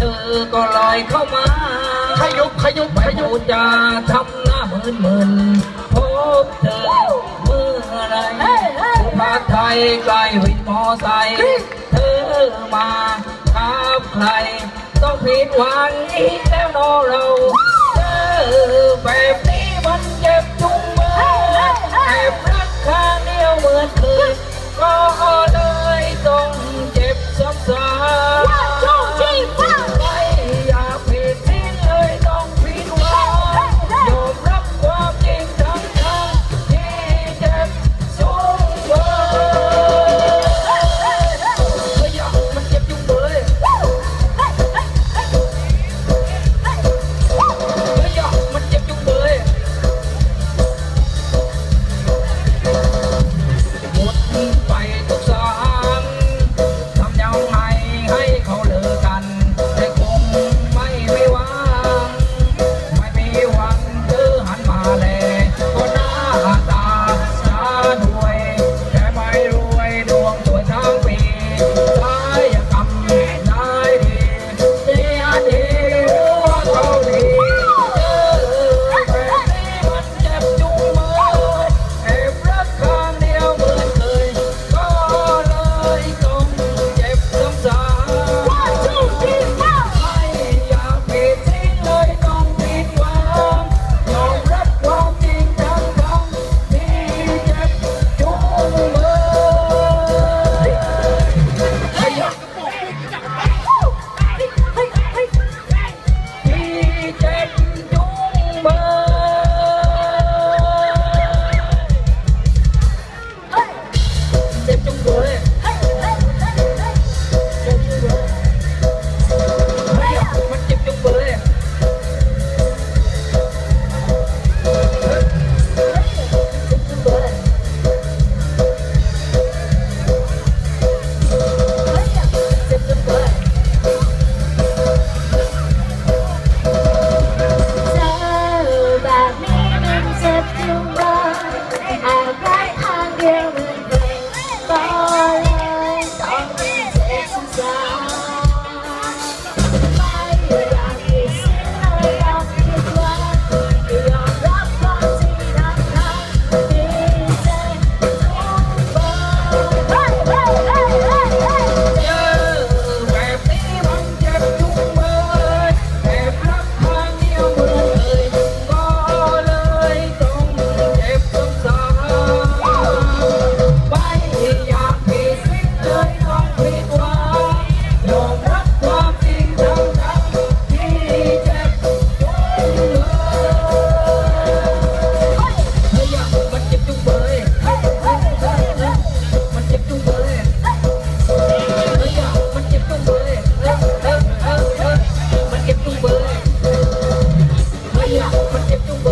เธอก็ลอยเข้ามาขยุบขยุบไม่ขยุพูบดจาทำหน้ามึนมึนๆพบเธอเมื่อไรสุภาพไทยใกล้วินมอไซค์เธอมาครับใครต้องผิดหวังอีกแล้วเนอเราเจอ Ito